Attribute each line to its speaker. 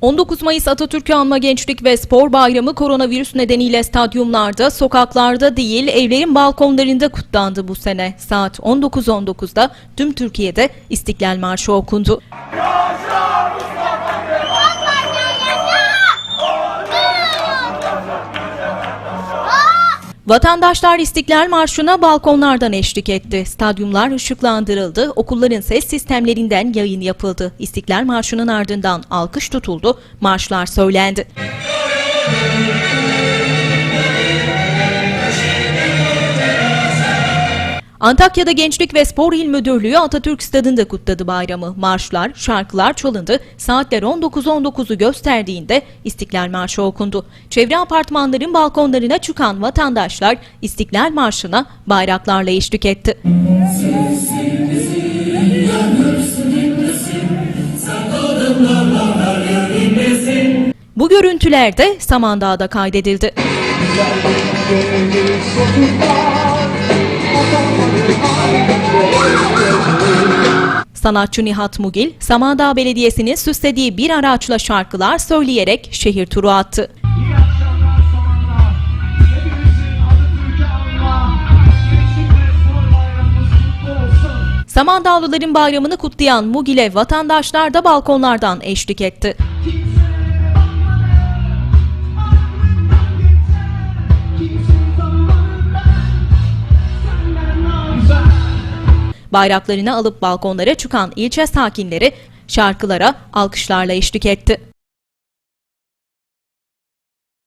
Speaker 1: 19 Mayıs Atatürk'ü anma Gençlik ve Spor Bayramı koronavirüs nedeniyle stadyumlarda, sokaklarda değil evlerin balkonlarında kutlandı bu sene. Saat 19.19'da tüm Türkiye'de İstiklal Marşı okundu. Vatandaşlar İstiklal Marşı'na balkonlardan eşlik etti. Stadyumlar ışıklandırıldı, okulların ses sistemlerinden yayın yapıldı. İstiklal Marşı'nın ardından alkış tutuldu, marşlar söylendi. Antakya'da Gençlik ve Spor İl Müdürlüğü Atatürk Stadı'nda kutladı bayramı. Marşlar, şarkılar çalındı. Saatler 19.19'u gösterdiğinde İstiklal Marşı okundu. Çevre apartmanların balkonlarına çıkan vatandaşlar İstiklal Marşı'na bayraklarla eşlik etti. Bu görüntüler de Samandağ'da kaydedildi. Sanatçı Nihat Mugil, Samandağ Belediyesi'nin süslediği bir araçla şarkılar söyleyerek şehir turu attı. Samandağlıların bayramını kutlayan Mugil'e vatandaşlar da balkonlardan eşlik etti. Bayraklarını alıp balkonlara çıkan ilçe sakinleri şarkılara, alkışlarla eşlik etti.